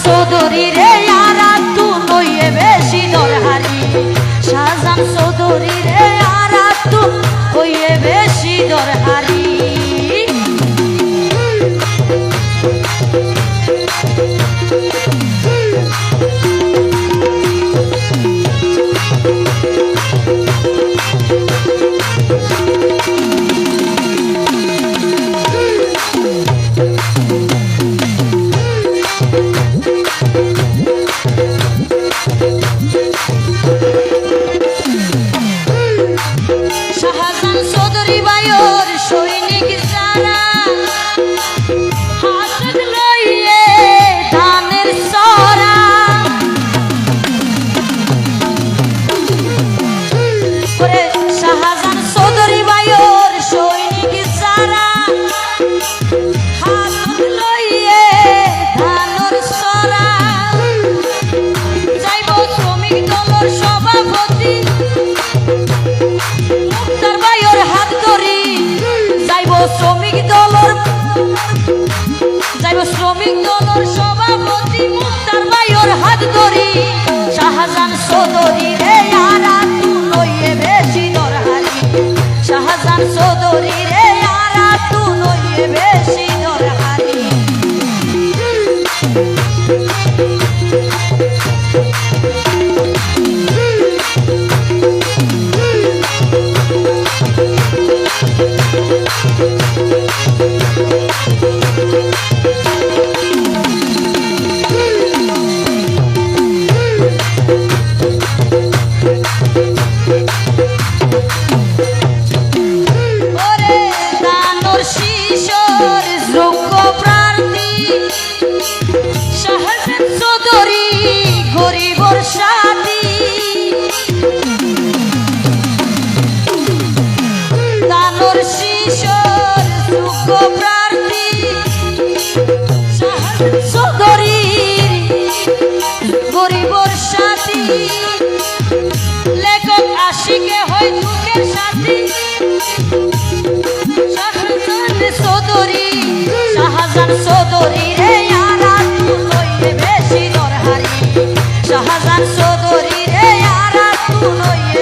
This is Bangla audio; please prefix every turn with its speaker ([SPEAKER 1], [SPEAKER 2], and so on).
[SPEAKER 1] চৌধুরী রে আর তু নইয়ে বেশি দরহারি শাহজান চৌধুরী রে আর তু হইয়ে বেশি দরহারি শ্রমিক দলর যাইব শ্রমিক দলর সভাপতি মুক্তার ভাইয়ের হাত ধরি। শাহজান সদরি রে আর তু লইয়ে বেশি দরহারি শাহজান চৌধুরী রে আর তু লইয়ে বেশি দরহারি শাহজান চৌধুরী রে আর তু লইয়ে